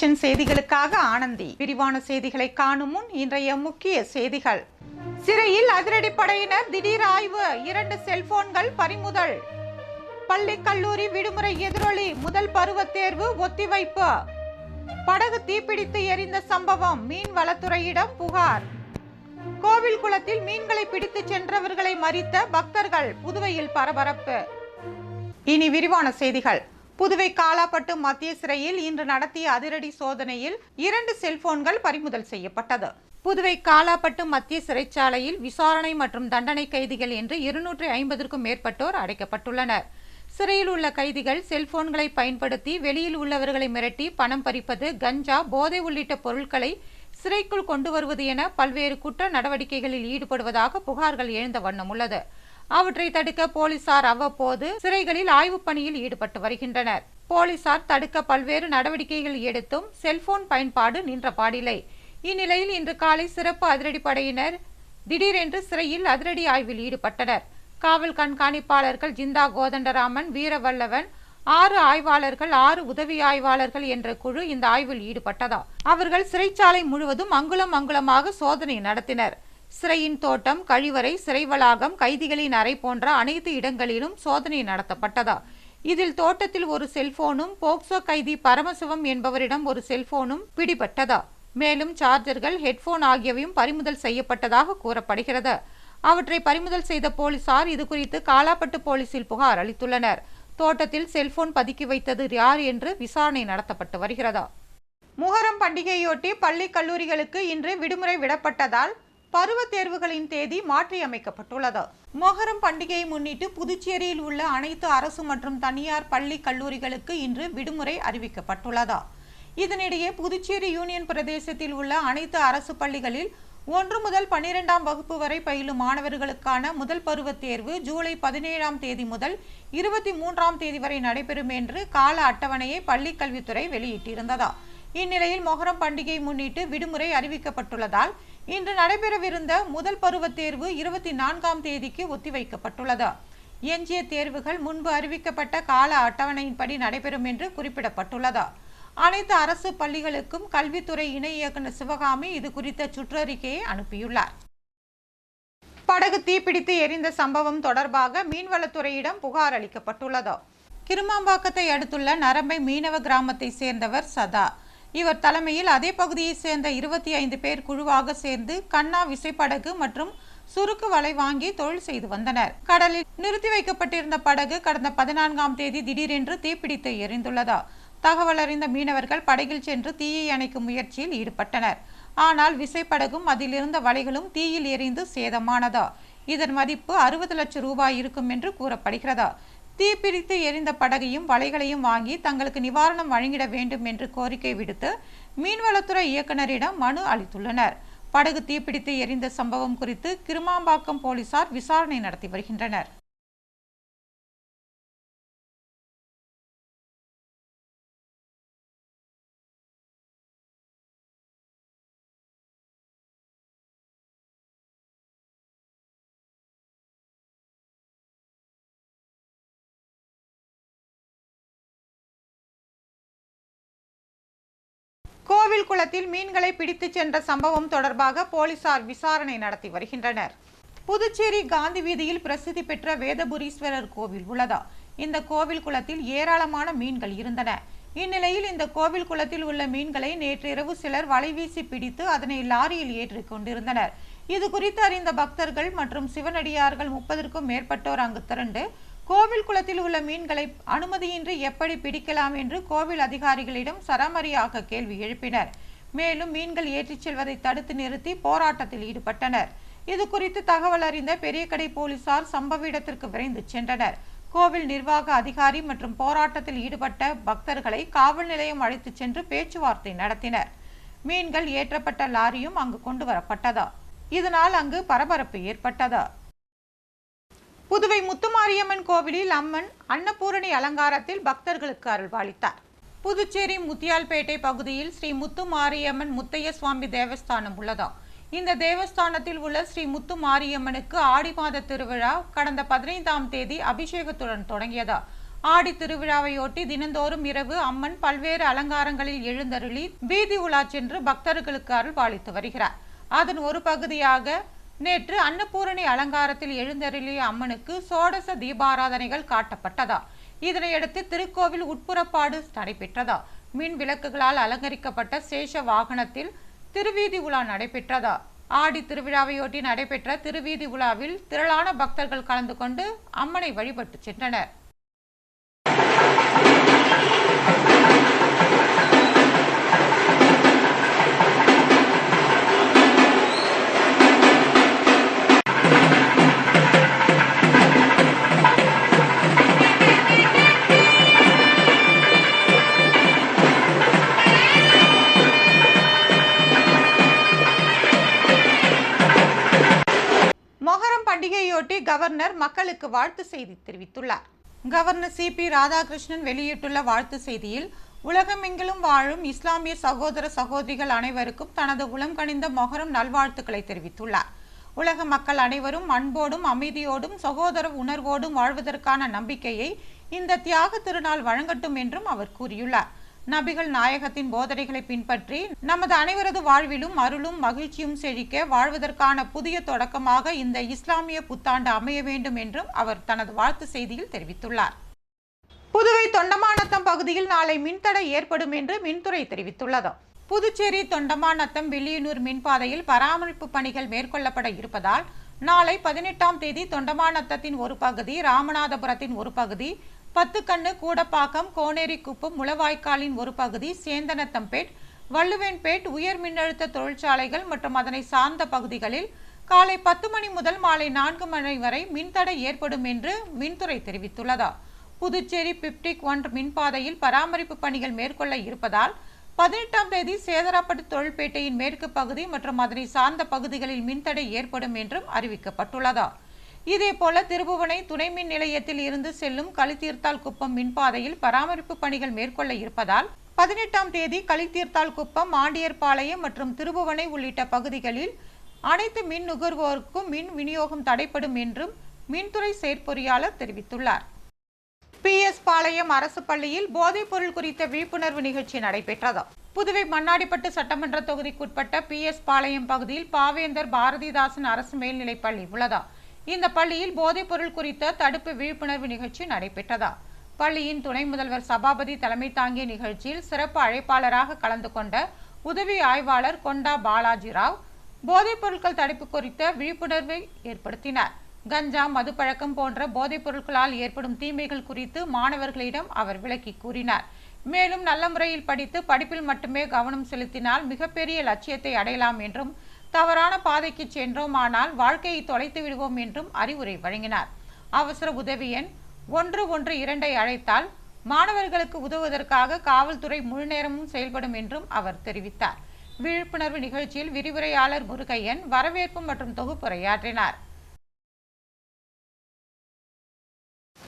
Nation செய்திகளுக்காக ஆனந்தி. விரிவான செய்திகளை காணும் முன் இன்றைய முக்கிய செய்திகள். சிறையில் அதிரடிப்படையினர் திடீர் ஆய்வு இரண்டு செல்போன்கள் பறிமுதல். பள்ளி கல்லூரி விடுமுறை எதிரொலி முதல் பருவ தேர்வு ஒத்திவைப்பு. படகு தீப்பிடித்து எரிந்த சம்பவம் மீன் வளத்துறையிடம் புகார். கோவில் குளத்தில் மீன்களை பிடித்துச் சென்றவர்களை மறித்த பக்தர்கள் புதுவையில் பரபரப்பு. இனி விரிவான செய்திகள். புதுவை காலாப்பட்டு மத்திய சிறையில் இன்று நடத்திய அதிரடி சோதனையில் இரண்டு செல்போன்கள் பறிமுதல் செய்யப்பட்டது. புதுவை காலாப்பட்டு மத்திய சிறைச்சாலையில் விசாரணை மற்றும் தண்டனை கைதிகள் என்று இருநூற்றி ஐம்பதற்கும் மேற்பட்டோர் அடைக்கப்பட்டுள்ளனர். சிறையில் உள்ள கைதிகள் செல்போன்களை பயன்படுத்தி வெளியில் உள்ளவர்களை மிரட்டி பணம் பறிப்பது கஞ்சா போதை உள்ளிட்ட பொருட்களை சிறைக்குள் கொண்டு வருவது என பல்வேறு குற்ற நடவடிக்கைகளில் ஈடுபடுவதாக புகார்கள் எழுந்த வண்ணம் உள்ளது. அவற்றை தடுக்க போலீசார் அவ்வப்போது சிறைகளில் ஆய்வுப் பணியில் ஈடுபட்டு வருகின்றனர். போலீசார் தடுக்க பல்வேறு நடவடிக்கைகள் எடுத்தும் செல்போன் பயன்பாடு நின்ற பாடில்லை. இந்நிலையில் இன்று காலை சிறப்பு அதிரடிப்படையினர் திடீரென்று சிறையில் அதிரடி ஆய்வில் ஈடுபட்டனர். காவல் கண்காணிப்பாளர்கள் ஜிந்தா கோதண்டராமன் வீரவல்லவன் ஆறு ஆய்வாளர்கள் ஆறு உதவி ஆய்வாளர்கள் என்ற குழு இந்த ஆய்வில் ஈடுபட்டதா? அவர்கள் சிறைச்சாலை முழுவதும் அங்குலம் அங்குலமாக சோதனை நடத்தினர். சிறையின் தோட்டம் கழிவறை சிறை வளாகம் கைதிகளின் அறை போன்ற அனைத்து இடங்களிலும் சோதனை நடத்தப்பட்டதா? இதில் தோட்டத்தில் ஒரு செல்போனும் போக்சோ கைதி பரமசிவம் என்பவரிடம் ஒரு செல்போனும் பிடிபட்டதா? மேலும் சார்ஜர்கள் ஹெட்போன் ஆகியவையும் பறிமுதல் செய்யப்பட்டதாக கூறப்படுகிறது. அவற்றை பறிமுதல் செய்த போலீசார் இது குறித்து காலாப்பட்டு போலீசில் புகார் அளித்துள்ளனர். தோட்டத்தில் செல்போன் பதுக்கி வைத்தது யார் என்று விசாரணை நடத்தப்பட்டு வருகிறதா? முகரம் பண்டிகையொட்டி பள்ளி கல்லூரிகளுக்கு இன்று விடுமுறை விடப்பட்டதால் பருவத் தேர்வுகளின் தேதி மாற்றியமைக்கப்பட்டுள்ளது. மொஹரம் பண்டிகையை முன்னிட்டு புதுச்சேரியில் உள்ள அனைத்து அரசு மற்றும் தனியார் பள்ளி கல்லூரிகளுக்கு இன்று விடுமுறை அறிவிக்கப்பட்டுள்ளது. இதனிடையே புதுச்சேரி யூனியன் பிரதேசத்தில் உள்ள அனைத்து அரசு பள்ளிகளில் ஒன்று முதல் பன்னிரெண்டாம் வகுப்பு வரை பயிலும் மாணவர்களுக்கான முதல் பருவத் தேர்வு ஜூலை பதினேழாம் தேதி முதல் இருபத்தி மூன்றாம் தேதி வரை நடைபெறும் என்று கால அட்டவணையை பள்ளிக்கல்வித்துறை வெளியிட்டிருந்ததா. இந்நிலையில் மொஹரம் பண்டிகையை முன்னிட்டு விடுமுறை அறிவிக்கப்பட்டுள்ளதால் இன்று நடைபெறவிருந்த முதல் பருவத் தேர்வு இருபத்தி நான்காம் தேதிக்கு ஒத்திவைக்கப்பட்டுள்ளது. எஞ்சிய தேர்வுகள் முன்பு அறிவிக்கப்பட்ட கால அட்டவணையின்படி நடைபெறும் என்று குறிப்பிடப்பட்டுள்ளது. அனைத்து அரசு பள்ளிகளுக்கும் கல்வித்துறை இணை இயக்குநர் சிவகாமி இது குறித்த சுற்றறிக்கையை அனுப்பியுள்ளார். படகு தீப்பிடித்து எரிந்த சம்பவம் தொடர்பாக மீன்வளத்துறையிடம் புகார் அளிக்கப்பட்டுள்ளது. கிருமாம்பாக்கத்தை அடுத்துள்ள நரம்பை மீனவ கிராமத்தை சேர்ந்தவர் சதா. இவர் தலைமையில் அதே பகுதியைச் சேர்ந்த இருபத்தி ஐந்து பேர் குழுவாக சேர்ந்து கண்ணா விசைப்படகு மற்றும் சுருக்கு வலை வாங்கி தொழில் செய்து வந்தனர். கடலில் நிறுத்தி வைக்கப்பட்டிருந்த படகு கடந்த பதினான்காம் தேதி திடீரென்று தீப்பிடித்து எரிந்துள்ளதா. தகவல் அறிந்த மீனவர்கள் படகில் சென்று தீயை அணைக்கும் முயற்சியில் ஈடுபட்டனர். ஆனால் விசைப்படகும் அதிலிருந்த வலைகளும் தீயில் எரிந்து சேதமானதா. இதன் மதிப்பு அறுபது லட்சம் ரூபாய் இருக்கும் என்று கூறப்படுகிறதா. தீப்பிடித்து எரிந்த படகையும் வலைகளையும் வாங்கி தங்களுக்கு நிவாரணம் வழங்கிட வேண்டும் என்று கோரிக்கை விடுத்து மீன்வளத்துறை இயக்குநரிடம் மனு அளித்துள்ளனர். படகு தீப்பிடித்து எரிந்த சம்பவம் குறித்து கிருமாம்பாக்கம் போலீசார் விசாரணை நடத்தி வருகின்றனர். கோவில் குளத்தில் மீன்களை பிடித்துச் சென்ற சம்பவம் தொடர்பாக போலீசார் விசாரணை நடத்தி வருகின்றனர். புதுச்சேரி காந்தி வீதியில் பிரசித்தி பெற்ற வேதபுரீஸ்வரர் கோவில் உள்ளதா? இந்த கோவில் குளத்தில் ஏராளமான மீன்கள் இருந்தன. இந்நிலையில் இந்த கோவில் குளத்தில் உள்ள மீன்களை நேற்றிரவு சிலர் வலைவீசி பிடித்து அதனை லாரியில் ஏற்றிக் கொண்டிருந்தனர். இது குறித்து அறிந்த பக்தர்கள் மற்றும் சிவனடியார்கள் முப்பதற்கும் மேற்பட்டோர் அங்கு திரண்டு கோவில் குளத்தில் உள்ள மீன்களை அனுமதியின்றி எப்படி பிடிக்கலாம் என்று கோவில் அதிகாரிகளிடம் சரமரியாக கேள்வி எழுப்பினர். மேலும் மீன்கள் ஏற்றிச் செல்வதை தடுத்து நிறுத்தி போராட்டத்தில் ஈடுபட்டனர். இது குறித்து தகவல் அறிந்த பெரியகடை போலீசார் சம்பவ இடத்திற்கு விரைந்து சென்றனர். கோவில் நிர்வாக அதிகாரி மற்றும் போராட்டத்தில் ஈடுபட்ட பக்தர்களை காவல் நிலையம் அழைத்துச் சென்று பேச்சுவார்த்தை நடத்தினர். மீன்கள் ஏற்றப்பட்ட லாரியும் அங்கு கொண்டு வரப்பட்டதா? இதனால் அங்கு பரபரப்பு ஏற்பட்டதா? புதுவை முத்துமாரியம்மன் கோவிலில் அம்மன் அன்னபூரணி அலங்காரத்தில் பக்தர்களுக்கு அருள்வாளித்தார். புதுச்சேரி முத்தியால்பேட்டை பகுதியில் ஸ்ரீ முத்து மாரியம்மன் முத்தைய சுவாமி தேவஸ்தானம் உள்ளதா? இந்த தேவஸ்தானத்தில் உள்ள ஸ்ரீ முத்து மாரியம்மனுக்கு ஆடி மாத திருவிழா கடந்த பதினைந்தாம் தேதி அபிஷேகத்துடன் தொடங்கியதா? ஆடி திருவிழாவையொட்டி தினந்தோறும் இரவு அம்மன் பல்வேறு அலங்காரங்களில் எழுந்தருளி வீதி உலா சென்று பக்தர்களுக்கு அருள் வருகிறார். அதன் ஒரு பகுதியாக நேற்று அன்னபூரணி அலங்காரத்தில் எழுந்தருளிய அம்மனுக்கு சோடச தீபாராதனைகள் காட்டப்பட்டதா? இதனையடுத்து திருக்கோவில் உட்புறப்பாடு நடைபெற்றதா மின் விளக்குகளால் அலங்கரிக்கப்பட்ட சேஷ வாகனத்தில் திருவீதி உலா நடைபெற்றதா? ஆடி திருவிழாவையொட்டி நடைபெற்ற திருவீதி உலாவில் திரளான பக்தர்கள் கலந்து கொண்டு அம்மனை வழிபட்டு சென்றனர். கவர்னர் மக்களுக்கு வாழ்த்து செய்தி தெரிவித்துள்ளார். Governor C. பி. ராதாகிருஷ்ணன் வெளியிட்டுள்ள வாழ்த்து செய்தியில் உலகமெங்கிலும் வாழும் இஸ்லாமிய சகோதர சகோதரிகள் அனைவருக்கும் தனது உளம் கணிந்த மொஹரம் நல்வாழ்த்துக்களை தெரிவித்துள்ளார். உலக மக்கள் அனைவரும் அன்போடும் அமைதியோடும் சகோதர உணர்வோடும் வாழ்வதற்கான நம்பிக்கையை இந்த தியாக திருநாள் வழங்கட்டும் என்றும் அவர் கூறியுள்ளார். நபிகள் நாயகத்தின் போதனைகளை பின்பற்றி நமது அனைவரது வாழ்விலும் அருளும் மகிழ்ச்சியும் செழிக்க வாழ்வதற்கான புதிய தொடக்கமாக இந்த இஸ்லாமிய புத்தாண்டு அமைய வேண்டும் என்றும் அவர் தனது வாழ்த்து செய்தியில் தெரிவித்துள்ளார். புதுவை தொண்டமானத்தம் பகுதியில் நாளை மின்தடை ஏற்படும் என்று மின்துறை தெரிவித்துள்ளது. புதுச்சேரி தொண்டமாநத்தம் வில்லியனூர் மின்பாதையில் பராமரிப்பு பணிகள் மேற்கொள்ளப்பட இருப்பதால் நாளை பதினெட்டாம் தேதி தொண்டமாநத்தத்தின் ஒரு பகுதி ராமநாதபுரத்தின் ஒரு பகுதி பத்துக்கண்ணு கூடப்பாக்கம் கோனேரிக்குப்பம் முளவாய்க்காலின் ஒரு பகுதி சேந்தனத்தம்பேட் வள்ளுவேன்பேட் உயர் மின்னழுத்த தொழிற்சாலைகள் மற்றும் அதனை சார்ந்த பகுதிகளில் காலை பத்து மணி முதல் மாலை நான்கு மணி வரை மின்தடை ஏற்படும் என்று மின்துறை தெரிவித்துள்ளதா. புதுச்சேரி பிப்டிக் ஒன் மின்பாதையில் பராமரிப்பு பணிகள் மேற்கொள்ள இருப்பதால் பதினெட்டாம் தேதி சேதராப்பட்டு தொழில்பேட்டையின் மேற்கு பகுதி மற்றும் அதனை சார்ந்த பகுதிகளில் மின்தடை ஏற்படும் என்றும் அறிவிக்கப்பட்டுள்ளதா. இதேபோல திருபுவனை துணை மின் நிலையத்தில் இருந்து செல்லும் களித்தீர்த்தால் குப்பம் மின்பாதையில் பராமரிப்பு பணிகள் மேற்கொள்ள இருப்பதால் பதினெட்டாம் தேதி களித்தீர்த்தால் குப்பம் ஆண்டியர்பாளையம் மற்றும் திருபுவனை உள்ளிட்ட பகுதிகளில் அனைத்து மின் நுகர்வோருக்கும் மின் விநியோகம் தடைப்படும் என்றும் மின்துறை செயற்பொறியாளர் தெரிவித்துள்ளார். பி எஸ் பாளையம் அரசு பள்ளியில் போதைப் பொருள் குறித்த விழிப்புணர்வு நிகழ்ச்சி நடைபெற்றது. புதுவை மண்ணாடிப்பட்டு சட்டமன்ற தொகுதிக்குட்பட்ட பி எஸ் பாளையம் பகுதியில் பாவேந்தர் பாரதிதாசன் அரசு மேல்நிலைப் பள்ளி உள்ளதா. இந்த பள்ளியில் போதைப் பொருள் குறித்த தடுப்பு விழிப்புணர்வு நிகழ்ச்சி நடைபெற்றதா? பள்ளியின் துணை முதல்வர் சபாபதி தலைமை தாங்கிய நிகழ்ச்சியில் சிறப்பு அழைப்பாளராக கலந்து கொண்ட உதவி ஆய்வாளர் கொண்டா பாலாஜி ராவ் போதைப் பொருட்கள் தடுப்பு குறித்த விழிப்புணர்வை ஏற்படுத்தினார். கஞ்சா மதுப்பழக்கம் போன்ற போதைப் பொருட்களால் ஏற்படும் தீமைகள் குறித்து மாணவர்களிடம் அவர் விளக்கி கூறினார். மேலும் நல்ல முறையில் படித்து படிப்பில் மட்டுமே கவனம் செலுத்தினால் மிகப்பெரிய லட்சியத்தை அடையலாம் என்றும் தவறான பாதைக்கு சென்றோம் ஆனால் வாழ்க்கையை தொலைத்து விடுவோம் என்றும் அறிவுரை வழங்கினார். அவசர உதவி எண் ஒன்று ஒன்று இரண்டை அழைத்தால் மாணவர்களுக்கு உதவுவதற்காக காவல்துறை முழு நேரமும் செயல்படும் என்றும் அவர் தெரிவித்தார். விழிப்புணர்வு நிகழ்ச்சியில் விரிவுரையாளர் முருகையன் வரவேற்பு மற்றும் தொகுப்புரையாற்றினார்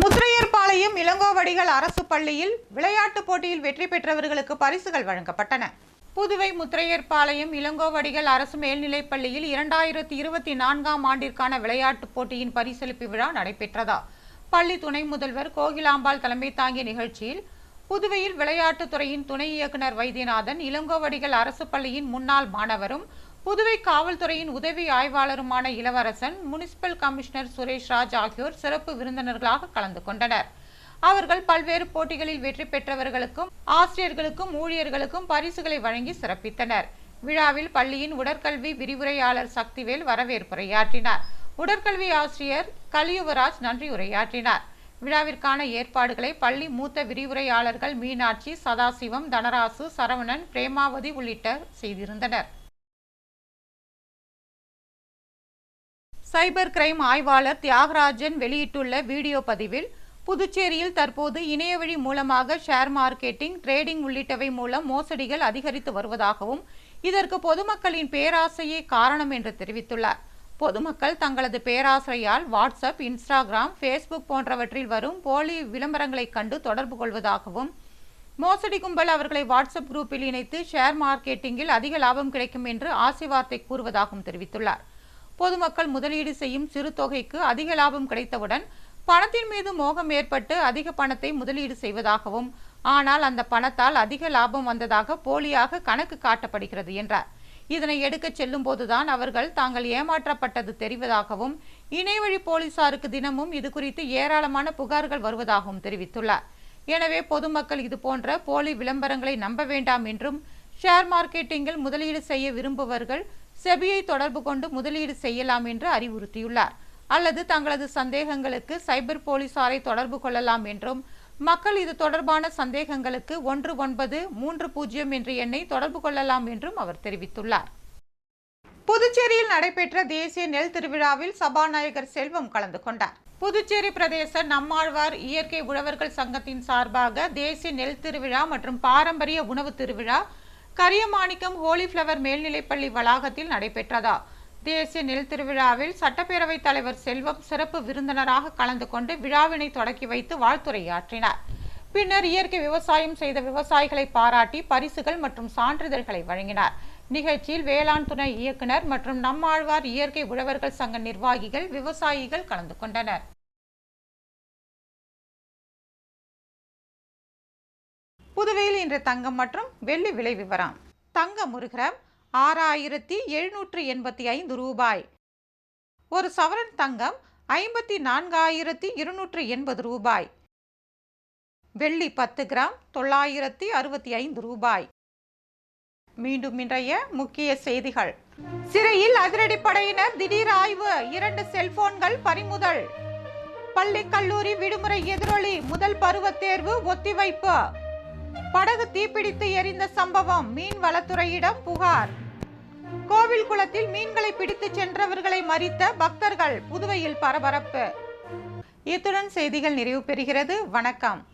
முத்திரையர்பாளையம் இளங்கோவடிகள் அரசு பள்ளியில் விளையாட்டுப் போட்டியில் வெற்றி பெற்றவர்களுக்கு பரிசுகள் வழங்கப்பட்டன. புதுவை முத்திரையர்பாளையம் இளங்கோவடிகள் அரசு மேல்நிலைப் பள்ளியில் இரண்டாயிரத்தி இருபத்தி நான்காம் ஆண்டிற்கான விளையாட்டுப் போட்டியின் பரிசளிப்பு விழா நடைபெற்றதா? பள்ளி துணை முதல்வர் கோகிலாம்பாள் தலைமை தாங்கிய நிகழ்ச்சியில் புதுவையில் விளையாட்டுத் துறையின் துணை இயக்குனர் வைத்தியநாதன் இளங்கோவடிகள் அரசு பள்ளியின் முன்னாள் மாணவரும் புதுவை காவல்துறையின் உதவி ஆய்வாளருமான இளவரசன் முனிசிபல் கமிஷனர் சுரேஷ் ராஜ் ஆகியோர் சிறப்பு விருந்தினர்களாக கலந்து கொண்டனர். அவர்கள் பல்வேறு போட்டிகளில் வெற்றி பெற்றவர்களுக்கும் ஆசிரியர்களுக்கும் ஊழியர்களுக்கும் பரிசுகளை வழங்கி சிறப்பித்தனர். விழாவில் பள்ளியின் உடற்கல்வி விரிவுரையாளர் சக்திவேல் வரவேற்புரையாற்றினார். உடற்கல்வி ஆசிரியர் கலியுவராஜ் நன்றி உரையாற்றினார் விழாவிற்கான ஏற்பாடுகளை பள்ளி மூத்த விரிவுரையாளர்கள் மீனாட்சி சதாசிவம் தனராசு சரவணன் பிரேமாவதி உள்ளிட்ட செய்திருந்தனர். சைபர் கிரைம் ஆய்வாளர் தியாகராஜன் வெளியிட்டுள்ள வீடியோ பதிவில் புதுச்சேரியில் தற்போது இணையவழி மூலமாக ஷேர் மார்க்கெட்டிங் ட்ரேடிங் உள்ளிட்டவை மூலம் மோசடிகள் அதிகரித்து வருவதாகவும் இதற்கு பொதுமக்களின் பேராசையே காரணம் என்று தெரிவித்துள்ளார். பொதுமக்கள் தங்களது பேராசையால் வாட்ஸ்அப் இன்ஸ்டாகிராம் ஃபேஸ்புக் போன்றவற்றில் வரும் போலி விளம்பரங்களை கண்டு தொடர்பு கொள்வதாகவும் மோசடி கும்பல் அவர்களை வாட்ஸ்அப் குரூப்பில் இணைத்து ஷேர் மார்க்கெட்டிங்கில் அதிக லாபம் கிடைக்கும் என்று ஆசை வார்த்தை கூறுவதாகவும் தெரிவித்துள்ளார். பொதுமக்கள் முதலீடு செய்யும் சிறு தொகைக்கு அதிக லாபம் கிடைத்தவுடன் பணத்தின் மீது மோகம் ஏற்பட்டு அதிக பணத்தை முதலீடு செய்வதாகவும் ஆனால் அந்த பணத்தால் அதிக லாபம் வந்ததாக போலியாக கணக்கு காட்டப்படுகிறது என்றார். இதனை எடுக்கச் செல்லும் போதுதான் அவர்கள் தாங்கள் ஏமாற்றப்பட்டது தெரிவதாகவும் இணையவழி போலீசாருக்கு தினமும் இது குறித்து ஏராளமான புகார்கள் வருவதாகவும் தெரிவித்துள்ளார். எனவே பொதுமக்கள் இது போன்ற போலி விளம்பரங்களை நம்ப வேண்டாம் என்றும் ஷேர் மார்க்கெட்டிங்கில் முதலீடு செய்ய விரும்புவர்கள் செபியை தொடர்பு கொண்டு முதலீடு செய்யலாம் என்று அறிவுறுத்தியுள்ளார். அல்லது தங்களது சந்தேகங்களுக்கு சைபர் போலீசாரை தொடர்பு கொள்ளலாம் என்றும் மக்கள் இது தொடர்பான சந்தேகங்களுக்கு ஒன்று ஒன்பது மூன்று பூஜ்ஜியம் என்ற எண்ணை தொடர்பு கொள்ளலாம் என்றும் அவர் தெரிவித்துள்ளார். புதுச்சேரியில் நடைபெற்ற தேசிய நெல் திருவிழாவில் சபாநாயகர் செல்வம் கலந்து கொண்டார். புதுச்சேரி பிரதேச நம்மாழ்வார் இயற்கை உழவர்கள் சங்கத்தின் சார்பாக தேசிய நெல் திருவிழா மற்றும் பாரம்பரிய உணவு திருவிழா கரியமாணிக்கம் ஹோலி ஃப்ளவர் மேல்நிலைப்பள்ளி வளாகத்தில் நடைபெற்றதா? தேசிய நெல் திருவிழாவில் சட்டப்பேரவைத் தலைவர் செல்வம் சிறப்பு விருந்தினராக கலந்து கொண்டு விழாவினை தொடக்கி வைத்து வாழ்த்துரையாற்றினார். பின்னர் இயற்கை விவசாயம் செய்த விவசாயிகளை பாராட்டி பரிசுகள் மற்றும் சான்றிதழ்களை வழங்கினார். நிகழ்ச்சியில் வேளாண் துணை இயக்குனர் மற்றும் நம்மாழ்வார் இயற்கை உழவர்கள் சங்க நிர்வாகிகள் விவசாயிகள் கலந்து கொண்டனர். புதுவையில் இன்று தங்கம் மற்றும் வெள்ளி விலை விவரம். தங்கம் ஒரு கிராம் ஆறாயிரத்தி எழுநூற்று எண்பத்தி ஐந்து ரூபாய். ஒரு சவரன் தங்கம் ஐம்பத்தி நான்காயிரத்தி இருநூற்று எண்பது ரூபாய். வெள்ளி பத்து கிராம் தொள்ளாயிரத்தி அறுபத்தி ஐந்து ரூபாய். மீண்டும் இன்றைய முக்கிய செய்திகள். சிறையில் அதிரடிப்படையினர் திடீர் ஆய்வு இரண்டு செல்போன்கள் பறிமுதல். பள்ளி கல்லூரி விடுமுறை எதிரொலி முதல் பருவ தேர்வு ஒத்திவைப்பு. படகு தீப்பிடித்து எரிந்த சம்பவம் மீன் வளத்துறையிடம் புகார். கோவில் குளத்தில் மீன்களை பிடித்துச் சென்றவர்களை மறித்த பக்தர்கள் புதுவையில் பரபரப்பு. இத்துடன் செய்திகள் நிறைவு பெறுகிறது. வணக்கம்.